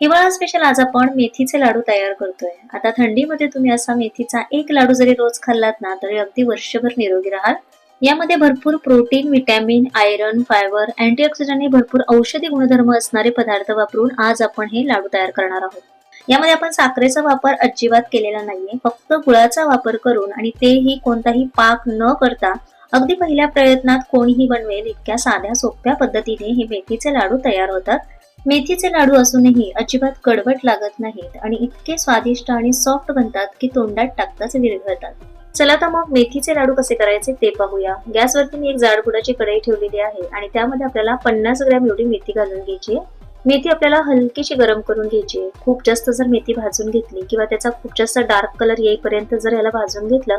हिवाळा स्पेशल आज आपण मेथीचे लाडू तयार करतोय. आता थंडीमध्ये तुम्ही असा मेथीचा एक लाडू जरी रोज खाल्लात ना तरी अगदी वर्षभर निरोगी राहाल. यामध्ये भरपूर protein vitamin iron fibre antioxidant हे भरपूर औषधी गुणधर्म असणारे पदार्थ वापरून आज आपण हे लाडू तयार करणार आहोत. यामध्ये आपण साखरेचा वापर अजिबात केलेला नाहीये फक्त गुळाचा वापर करून आणि तेही कोणताही पाक न करता अगदी पहिल्या प्रयत्नात कोणीही बनवेल इतक्या साध्या सोप्या पद्धतीने हे मेथीचे लाडू तयार होतात. मेथीचे लाडू असूनही अजिबात कडवट लागत नाहीत आणि इतके स्वादिष्ट आणि सॉफ्ट बनतात की तोंडात टाकताच विरघळतात चला तर मग मेथीचे लाडू कसे करायचे ते पाहूया गॅसवरती मी एक जाडबुडाची कढई ठेवलेली आहे आणि त्यामध्ये आपल्याला पन्नास ग्रॅम एवढी मेथी घालून घ्यायची आहे. मेथी आपल्याला हलकीशी गरम करून घ्यायची आहे. खूप जास्त जर मेथी भाजून घेतली किंवा त्याचा खूप जास्त डार्क कलर येईपर्यंत जर याला भाजून घेतलं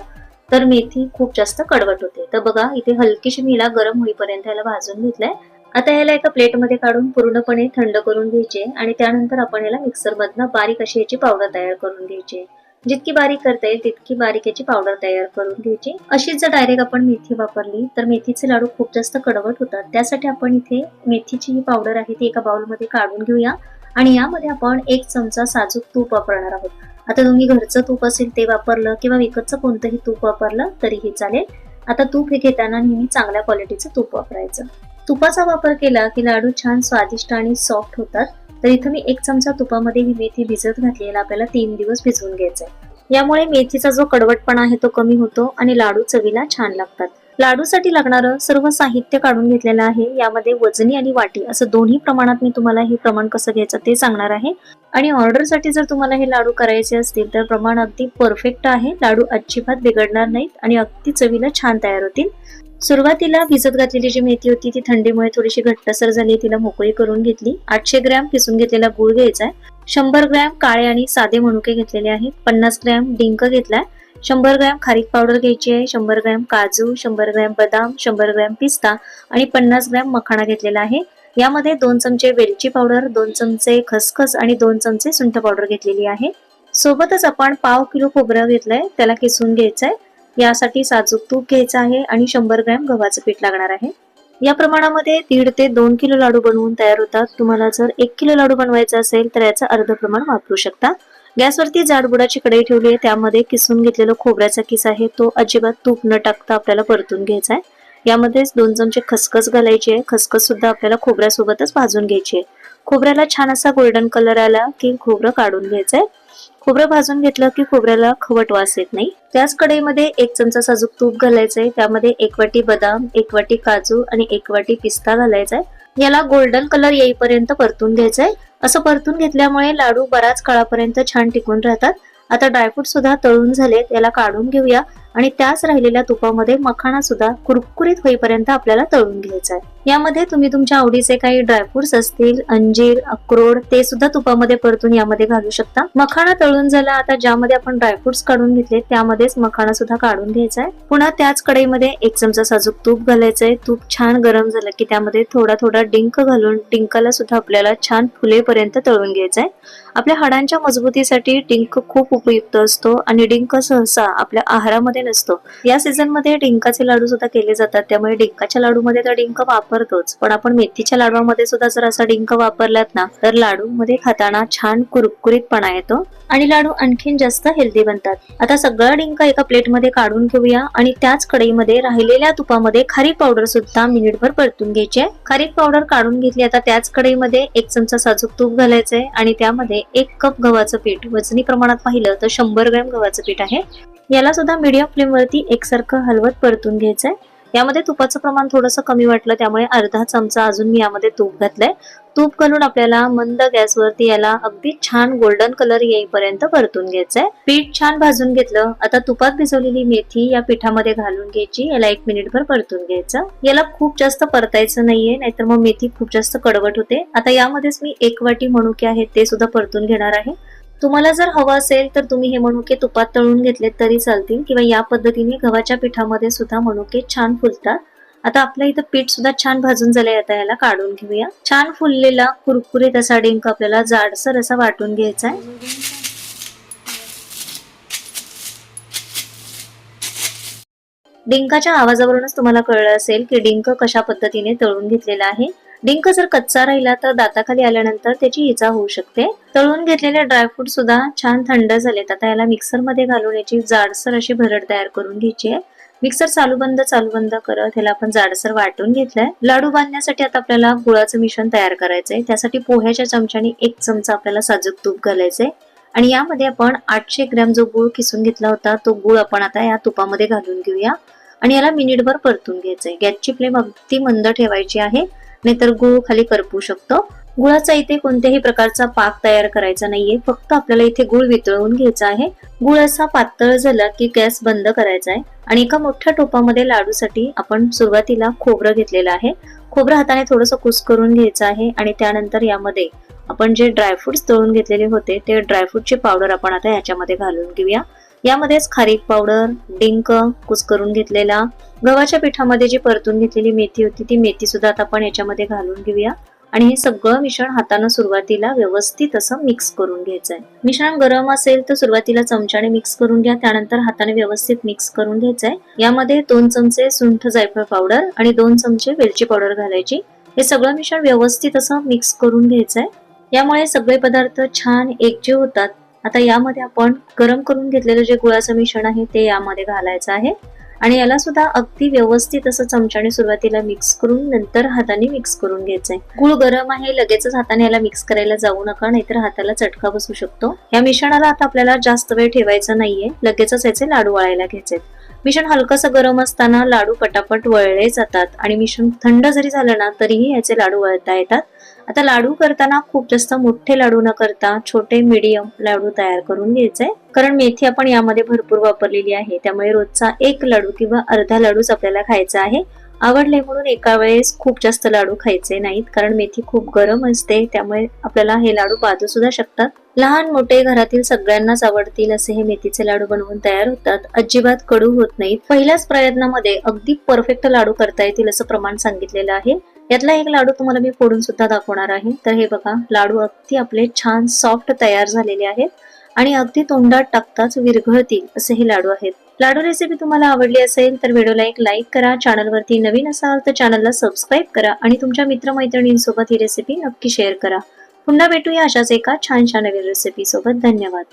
तर मेथी खूप जास्त कडवट होते तर बघा इथे हलकीशी मी गरम होईपर्यंत याला भाजून घेतलंय आता याला एका प्लेटमध्ये काढून पूर्णपणे थंड करून घ्यायचे आणि त्यानंतर आपण याला मिक्सरमधनं बारीक अशी याची पावडर तयार करून घ्यायची. जितकी बारीक करता येईल तितकी बारीक याची पावडर तयार करून घ्यायची. अशीच जर डायरेक्ट आपण मेथी वापरली तर मेथीचे लाडू खूप जास्त कडवट होतात. त्यासाठी आपण इथे मेथीची ही पावडर आहे ती एका बाउलमध्ये काढून घेऊया. आणि यामध्ये आपण एक चमचा साजूक तूप वापरणार आहोत. आता तुम्ही घरचं तूप असेल ते वापरलं किंवा विकतचं कोणतंही तूप वापरलं तरीही चालेल. आता तूप हे घेताना नेहमी चांगल्या क्वालिटीचं तूप वापरायचं. तुपाचा वापर केला की लाडू छान स्वादिष्ट आणि सॉफ्ट होतात. तर इथं मी एक चमचा तुपामध्ये ही मेथी भिजत घातलेला आपल्याला तीन दिवस भिजवून घ्यायचा आहे यामुळे मेथीचा जो कडवटपणा आहे तो कमी होतो आणि लाडू चवीला छान लागतात. लाडूसाठी लागणारं सर्व साहित्य काढून घेतलेलं आहे. यामध्ये वजनी आणि वाटी असं दोन्ही प्रमाणात मी तुम्हाला हे प्रमाण कसं घ्यायचं ते सांगणार आहे. आणि ऑर्डरसाठी जर तुम्हाला हे लाडू करायचे असतील तर प्रमाण अगदी परफेक्ट आहे. लाडू अजिबात बिघडणार नाहीत आणि अगदी चवीला छान तयार होतील. सुरुवातीला भिजत घातलेली जी मेथी होती ती थंडीमुळे थोडीशी घट्टसर झाली. तिला मोकळी करून घेतली. आठशे ग्रॅम किसून घेतलेला गुळ घ्यायचा आहे शंभर ग्रॅम काळे आणि साधे मनुके घेतलेले आहेत. पन्नास ग्रॅम डिंक घेतलाय. शंभर ग्रॅम खारीक पावडर घ्यायची आहे. शंभर ग्रॅम काजू शंभर ग्रॅम बदाम शंभर ग्रॅम पिस्ता आणि पन्नास ग्रॅम मखाणा घेतलेला आहे. यामध्ये दोन चमचे वेलची पावडर दोन चमचे खसखस आणि दोन चमचे सुंठ पावडर घेतलेली आहे. सोबतच आपण पाव किलो खोबरं घेतलंय. त्याला किसून घ्यायचंय. यासाठी साजूक तूप घ्यायचं आहे आणि शंभर ग्रॅम गव्हाचं पीठ लागणार आहे. या प्रमाणामध्ये दीड ते दोन किलो लाडू बनवून तयार होतात. तुम्हाला जर एक किलो लाडू बनवायचा असेल तर याचं अर्ध प्रमाण वापरू शकता. गॅसवरती जाडबुडाची कढई ठेवली आहे. त्यामध्ये किसून घेतलेला खोबऱ्याचा किस आहे. तो अजिबात तूप न टाकता आपल्याला परतून घ्यायचा आहे. यामध्येच दोन चमचे खसखस घालायची आहे. खसखस सुद्धा आपल्याला खोबऱ्यासोबतच भाजून घ्यायची आहे. खोबऱ्याला छान असा गोल्डन कलर आला की खोबरं काढून घ्यायचं आहे. खोबरं भाजून घेतलं की खोबऱ्याला खवट वास येत नाही. त्याच कढईमध्ये एक चमचा साजूक तूप घालायचंय. त्यामध्ये एक वाटी बदाम एक वाटी काजू आणि एक वाटी पिस्ता आहे याला गोल्डन कलर येईपर्यंत परतून घ्यायचंय. असं परतून घेतल्यामुळे लाडू बराच काळापर्यंत छान टिकून राहतात. आता ड्रायफ्रूट सुद्धा तळून झालेत. याला काढून घेऊया आणि त्याच राहिलेल्या तुपामध्ये मखाणा सुद्धा कुरकुरीत होईपर्यंत आपल्याला तळून घ्यायचा आहे यामध्ये तुम्ही तुमच्या आवडीचे काही ड्रायफ्रुट्स असतील अंजीर अक्रोड ते सुद्धा तुपामध्ये परतून यामध्ये घालू शकता. मखाणा तळून झाला आता ज्यामध्ये आपण ड्रायफ्रुट्स काढून घेतले त्यामध्येच मखाणा सुद्धा काढून घ्यायचा आहे. पुन्हा त्याच कढईमध्ये एक चमचा साजूक तूप घालायचंय तूप छान गरम झालं की त्यामध्ये थोडा थोडा डिंक घालून डिंकाला सुद्धा आपल्याला छान फुलेपर्यंत तळून घ्यायचा आहे. आपल्या हाडांच्या मजबूतीसाठी डिंक खूप उपयुक्त असतो आणि डिंक सहसा आपल्या आहारामध्ये नसतो. या सीझनमध्ये डिंकाचे लाडू सुद्धा केले जातात. त्यामुळे डिंकाच्या लाडूमध्ये तर डिंक वापर वापरतोच. पण आपण मेथीच्या लाडूमध्ये सुद्धा जर असा डिंक वापरलात ना तर लाडू मध्ये खाताना छान कुरकुरीतपणा येतो आणि लाडू आणखीन जास्त हेल्दी बनतात. आता सगळा डिंक एका प्लेटमध्ये काढून घेऊया आणि त्याच कढईमध्ये राहिलेल्या तुपामध्ये खारीक पावडर सुद्धा मिनिटभर परतून घ्यायची आहे. खारीक पावडर काढून घेतली आता त्याच कढईमध्ये एक चमचा साजूक तूप घालायचंय आणि त्यामध्ये एक कप गव्हाचं पीठ वजनी प्रमाणात पाहिलं तर शंभर ग्रॅम गव्हाचं पीठ आहे. याला सुद्धा मीडियम फ्लेम वरती एकसारखं हलवत परतून घ्यायचंय. यामध्ये तुपाचं प्रमाण थोडंसं कमी वाटलं त्यामुळे अर्धा चमचा अजून मी यामध्ये तूप घातलंय. तूप घालून आपल्याला मंद गॅसवरती याला अगदी छान गोल्डन कलर येईपर्यंत परतून घ्यायचंय. पीठ छान भाजून घेतलं. आता तुपात भिजवलेली मेथी या पिठामध्ये घालून घ्यायची. याला एक मिनिटभर परतून घ्यायचं. याला खूप जास्त परतायचं नाहीये नाहीतर मग मेथी खूप जास्त कडवट होते. आता यामध्येच मी एक वाटी मणुके आहे ते सुद्धा परतून घेणार आहे. तुम्हाला जर हवं असेल तर तुम्ही हे मनुके तुपात तळून घेतले तरी चालतील किंवा या पद्धतीने गव्हाच्या पिठामध्ये सुद्धा मनुके छान फुलतात. आता आपलं इथं पीठ सुद्धा छान भाजून झालंय आता याला काढून घेऊया. छान फुललेला कुरकुरीत असा डिंक आपल्याला जाडसर असा वाटून घ्यायचा आहे. डिंकाच्या आवाजावरूनच तुम्हाला कळलं असेल की डिंक कशा पद्धतीने तळून घेतलेला आहे. डिंक जर कच्चा राहिला तर दाताखाली आल्यानंतर त्याची इजा होऊ शकते. तळून घेतलेले ड्रायफ्रूट सुद्धा छान थंड झालेत. आता याला मिक्सरमध्ये घालून याची जाडसर अशी भरड तयार करून घ्यायची आहे. मिक्सर चालू बंद चालू बंद करत ह्याला आपण जाडसर वाटून घेतलंय. लाडू बांधण्यासाठी आता आपल्याला गुळाचं मिश्रण तयार करायचंय. त्यासाठी पोह्याच्या चमच्याने एक चमचा आपल्याला साजूक तूप घालायचंय. आणि यामध्ये आपण आठशे ग्रॅम जो गुळ किसून घेतला होता तो गुळ आपण आता या तुपामध्ये घालून घेऊया. आणि याला मिनिटभर परतून घ्यायचंय. गॅसची फ्लेम अगदी मंद ठेवायची आहे. नाहीतर गुळ खाली करपू शकतो. गुळाचा इथे कोणत्याही प्रकारचा पाक तयार करायचा नाहीये. फक्त आपल्याला इथे गुळ वितळवून घ्यायचा आहे. गुळ असा पातळ झाला की गॅस बंद करायचा आहे. आणि एका मोठ्या टोपामध्ये लाडूसाठी आपण सुरुवातीला खोबरं घेतलेलं आहे. खोबरं हाताने थोडंसं कुस करून घ्यायचं आहे आणि त्यानंतर यामध्ये आपण जे ड्रायफ्रुट्स तळून घेतलेले होते ते ड्रायफ्रूटची पावडर आपण आता याच्यामध्ये घालून घेऊया. यामध्येच खारीक पावडर डिंक कुसकरून घेतलेला गव्हाच्या पिठामध्ये जी परतून घेतलेली मेथी होती ती मेथी सुद्धा आता आपण याच्यामध्ये घालून घेऊया. आणि हे सगळं मिश्रण हातानं सुरुवातीला व्यवस्थित असं मिक्स करून घ्यायचंय. मिश्रण गरम असेल तर सुरुवातीला चमच्याने मिक्स करून घ्या त्यानंतर हाताने व्यवस्थित मिक्स करून घ्यायचंय. यामध्ये दोन चमचे सुंठ जायफळ पावडर आणि दोन चमचे वेलची पावडर घालायची. हे सगळं मिश्रण व्यवस्थित असं मिक्स करून घ्यायचंय. यामुळे सगळे पदार्थ छान एकजीव होतात. आता यामध्ये आपण गरम करून घेतलेलं जे गुळाचं मिश्रण आहे ते यामध्ये घालायचं आहे. आणि याला सुद्धा अगदी व्यवस्थित असं चमच्याने सुरुवातीला मिक्स करून नंतर हाताने मिक्स करून घ्यायचंय. गुळ गरम आहे लगेचच हाताने याला मिक्स करायला जाऊ नका नाहीतर हाताला चटका बसू शकतो. या मिश्रणाला आता आपल्याला जास्त वेळ ठेवायचा नाहीये. लगेचच याचे लाडू वळायला घ्यायचे मिश्रण हलकंसं गरम असताना लाडू पटापट वळले जातात आणि मिश्रण थंड जरी झालं ना तरीही याचे लाडू वळता येतात. आता लाडू करताना खूप जास्त मोठे लाडू न करता छोटे मीडियम लाडू तयार करून घ्यायचे. कारण मेथी आपण यामध्ये भरपूर वापरलेली आहे. त्यामुळे रोजचा एक लाडू किंवा अर्धा लाडूच आपल्याला खायचा आहे. आवडले म्हणून एका वेळेस खूप जास्त लाडू खायचे नाहीत कारण मेथी खूप गरम असते त्यामुळे आपल्याला हे लाडू बाजू सुद्धा शकतात. लहान मोठे घरातील सगळ्यांनाच आवडतील असे हे मेथीचे लाडू बनवून तयार होतात. अजिबात कडू होत नाहीत. पहिल्याच प्रयत्नामध्ये अगदी परफेक्ट लाडू करता येतील असं प्रमाण सांगितलेलं आहे. यातला एक लाडू तुम्हाला मी फोडून सुद्धा दाखवणार आहे. तर हे बघा लाडू अगदी आपले छान सॉफ्ट तयार झालेले आहेत. आणि अगदी तोंडात टाकताच विरघळतील असे हे लाडू आहेत. लाडू रेसिपी तुम्हाला आवडली असेल तर व्हिडिओला एक लाईक करा. चॅनलवरती नवीन असाल तर चॅनलला सबस्क्राईब करा आणि तुमच्या मित्रमैत्रिणींसोबत ही रेसिपी नक्की शेअर करा. पुन्हा भेटूया अशाच एका छानशा नवीन रेसिपी सोबत. धन्यवाद.